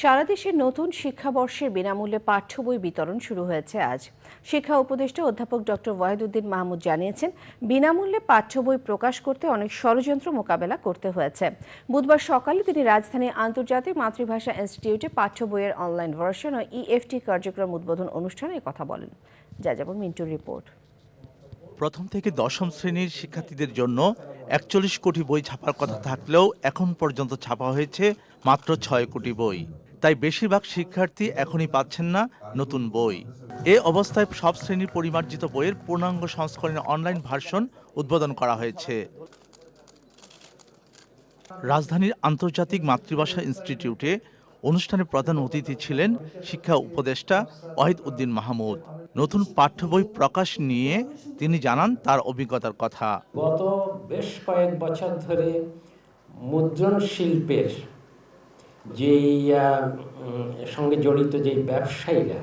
সারা দেশে নতুন শিক্ষাবর্ষের বিনামূল্যে পাঠ্য বই বিতরণ শুরু হয়েছে আজ। শিক্ষা উপদেষ্টা অধ্যাপক ডক্টর ওয়াহিদুদ্দিন মাহমুদ জানিয়েছেন, বিনামূল্যে পাঠ্য বই প্রকাশ করতে অনেক ষড়যন্ত্র মোকাবেলা করতে হয়েছে। বুধবার সকালে তিনি রাজধানী আন্তর্জাতিক মাতৃভাষা ইনস্টিটিউটে পাঠ্য বইয়ের অনলাইন ভার্সন ও ইএফটি কার্যক্রম উদ্বোধন অনুষ্ঠানে কথা বলেন। যা যাব মিন্টুর রিপোর্ট। প্রথম থেকে দশম শ্রেণির শিক্ষার্থীদের জন্য একচল্লিশ কোটি বই ছাপার কথা থাকলেও এখন পর্যন্ত ছাপা হয়েছে মাত্র ছয় কোটি বই। তাই বেশিরভাগ শিক্ষার্থী এখনই পাচ্ছেন না নতুন বই। এ অবস্থায় সব শ্রেণির পরিমার্জিত বইয়ের পূর্ণাঙ্গ সংস্করণের অনলাইন ভার্সন উদ্বোধন করা হয়েছে। রাজধানীর আন্তর্জাতিক মাতৃভাষা ইনস্টিটিউটে অনুষ্ঠানে প্রধান অতিথি ছিলেন শিক্ষা উপদেষ্টা ওয়াহিদ উদ্দিন মাহমুদ। নতুন পাঠ্য বই প্রকাশ নিয়ে তিনি জানান তার অভিজ্ঞতার কথা। গত বেশ কয়েক বছর ধরে মুদ্রণ শিল্পের যেই সঙ্গে জড়িত যেই ব্যবসায়ীরা,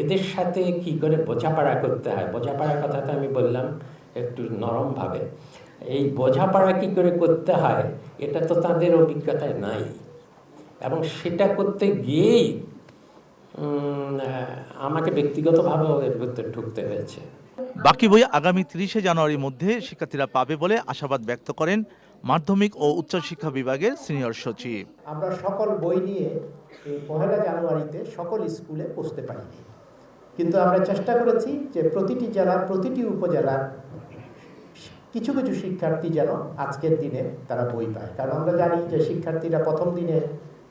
এদের সাথে কি করে বোঝাপড়া করতে হয়? বোঝাপড়ার কথাটা আমি বললাম একটু নরমভাবে। এই বোঝাপড়া কি করে করতে হয়? এটা তো তাদের অভিজ্ঞতায় নাই। এবং সেটা করতে গিয়েই আমাকে ব্যক্তিগতভাবে এর ভিতরে ঢুকতে হয়েছে। বাকি বই আগামী তিরিশে জানুয়ারির মধ্যে শিক্ষার্থীরা পাবে বলে আশাবাদ ব্যক্ত করেন মাধ্যমিক ও উচ্চশিক্ষা বিভাগের সিনিয়র সচিব। আমরা সকল বই নিয়ে পহেলা জানুয়ারিতে সকল স্কুলে পৌঁছতে পারিনি। কিন্তু আমরা চেষ্টা করেছি যে প্রতিটি জেলার প্রতিটি উপজেলার কিছু কিছু শিক্ষার্থী যেন আজকের দিনে তারা বই পায়। কারণ আমরা জানি যে শিক্ষার্থীরা প্রথম দিনে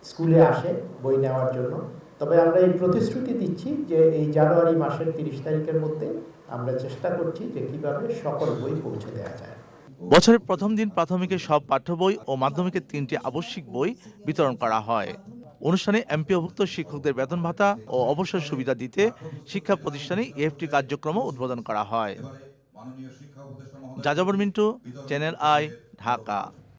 স্কুলে আসে বই নেওয়ার জন্য। তবে আমরা এই প্রতিশ্রুতি দিচ্ছি যে এই জানুয়ারি মাসের তিরিশ তারিখের মধ্যে আমরা চেষ্টা করছি যে কীভাবে সকল বই পৌঁছে দেওয়া যায়। বছরের প্রথম দিন প্রাথমিকের সব পাঠ্য বই ও মাধ্যমিকের তিনটি আবশ্যিক বই বিতরণ করা হয়। অনুষ্ঠানে এমপিওভুক্ত শিক্ষকদের বেতন ভাতা ও অবসর সুবিধা দিতে শিক্ষা প্রতিষ্ঠানে এফটি কার্যক্রম উদ্বোধন করা হয়। যাযাবর মিন্টু চ্যানেল আই ঢাকা